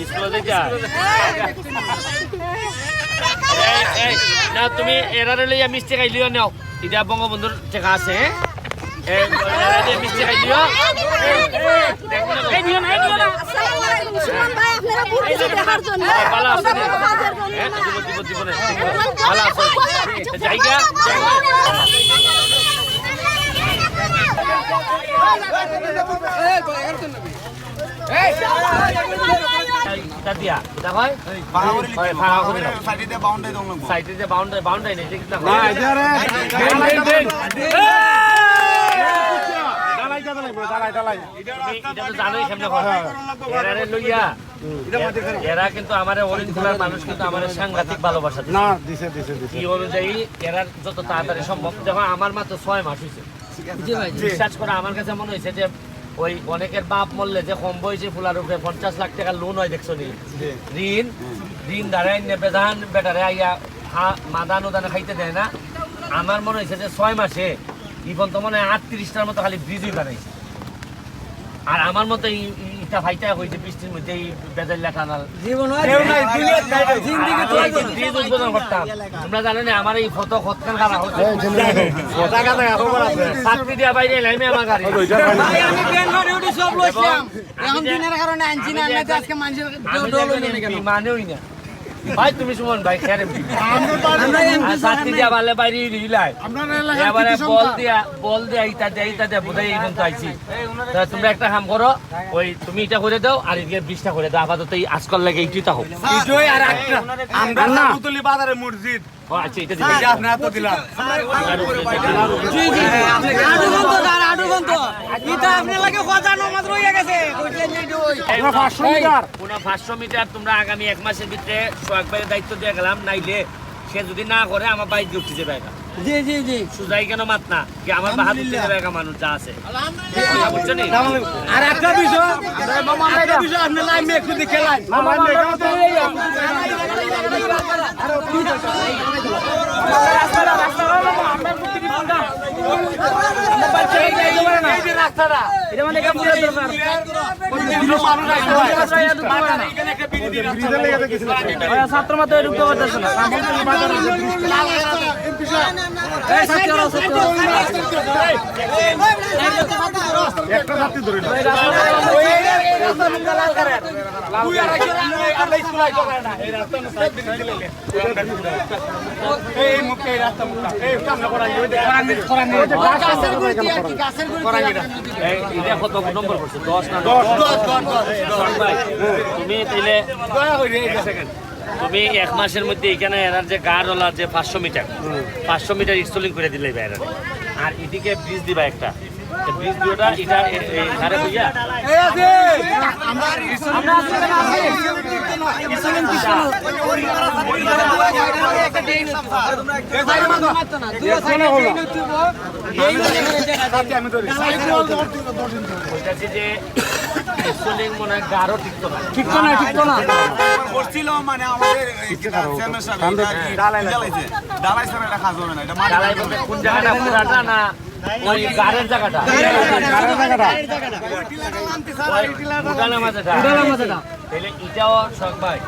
স্কুলে যাইতা এই, এই, না তুমি এরারে লইয়া মিষ্টি খাইলিও নাও এটা বঙ্গবন্ধুর টেকা আছে হ্যাঁ? এই, এরা দিয়ে মিষ্টি এই নিও না, এই নিও না। সুমন ভালো আছো আমরা কোনো কাজের জন্য হ্যাঁ, না। দিব, দিব, দিব না। ভালো আছো জায়গা এটা দিয়া এটা হয় হয়, সাইডে বাউন্ডারি বাউন্ডারি নেই এটা তো জানোই কেমনে কথা এরারে লইয়া এরা কিন্তু আমার অরিন খোলার মানুষ কিন্তু আমার সাংঘাতিক ভালোবাসা। না দিছে দিছে দিছে। কি অনুযায়ী এরা যত তাড়াতাড়ি সম্ভব যখন আমার মাত্র ছয় মাস হয়েছে বিশ্বাস করে আমার কাছে মনে হয়েছে যে ওই অনেকের বাপ মরলে যে কম বয়সী ফুলার উপরে পঞ্চাশ লাখ টাকা লোন হয় দেখছ নি? ঋণ ঋণ দাঁড়াই নেবে ধান বেটারে আইয়া মাদান উদানে খাইতে দেয় না। আমার মনে হয়েছে যে ছয় মাসে ইভন তো মনে হয় আটত্রিশটার মতো খালি ব্রিজই বানাইছে আর আমার মতো ইটা ভাইটা হয়েছে বৃষ্টির মধ্যে এই বেজাল্লা টানাল। ব্রিজ উদ্বোধন করতাম। তোমরা জানো না আমার এই ফটো কতখান খারাপ হচ্ছে। চাকরি দিয়া বাইরে লাইমে আমার গাড়ি। ভাই আমি ব্যান ঘরে সব লইছিলাম। এখন দিনের কারণে আনছি না আমি যে না একজন- আজকে মানুষের ডল দেখবেন হইল না কেন? MP মানেওই না। ভাই তুমি সুমন ভাই আমরা দিয়া বালে বাইরে রিলাই এবারে বল দিয়া বল দিয়া ইটা দিয়া ইটা দিয়া বোধহয় এই পর্যন্ত আইছি তোমরা একটা কাম করো ওই তুমি এটা করে দাও আর এদিকে বিশটা করে দাও। আপাতত এই আজকাল লাগে এইটা হোক। এটাই আর একটা। আমরা বাজারে মসজিদ। আচ্ছা এটা দিবে আপনি এত দিলাম জি জি আডু বন্ধ আর আডু বন্ধ এটা আপনার লাগে কথা নমাজ রইয়া গেছে যে এই, পাঁচশো মিটার তোমরা আগামী এক মাসের ভিতরে সোহাগ ভাইয়ের দায়িত্ব দিয়ে গেলাম নাইলে সে যদি না করে আমার বাইক দিয়ে যাবে জি জি জি সুজাই কেন মাত না কি আমার বাহাদুর উঠতে যাবে মানুষ যা আছে আর একটা বিষয় একটা বিষয় আপনি লাইন একটু দেখে লাইন ছাত্র মাত্র ঢুকতে পারতেছে না একটা ছাত্রী ধরে না। এই মুখে এই রাস্তা মুখটা এই সামনে করা গাছের তুমি এক মাসের মধ্যে এখানে এনার যে গাড়ওয়ালা যে পাঁচশো মিটার পাঁচশো মিটার ইনস্টলিং করে দিলে এরা আর এদিকে ব্রিজ দিবা একটা। ব্রিজ দুটা এটা ধারে বুঝা আমি ধরি বলতেছি যে ইনস্টলিং গাঢ় টিকতো না। ঠিক না ঠিক না। করছিল মানে আমাদের এই চেয়ারম্যান এটা কোন জায়গাটা পুরাটা না? ওই গাড়ের জায়গাটা। ওই উঠানের মাঝেটা তাহলে এটাও শখ ভাই।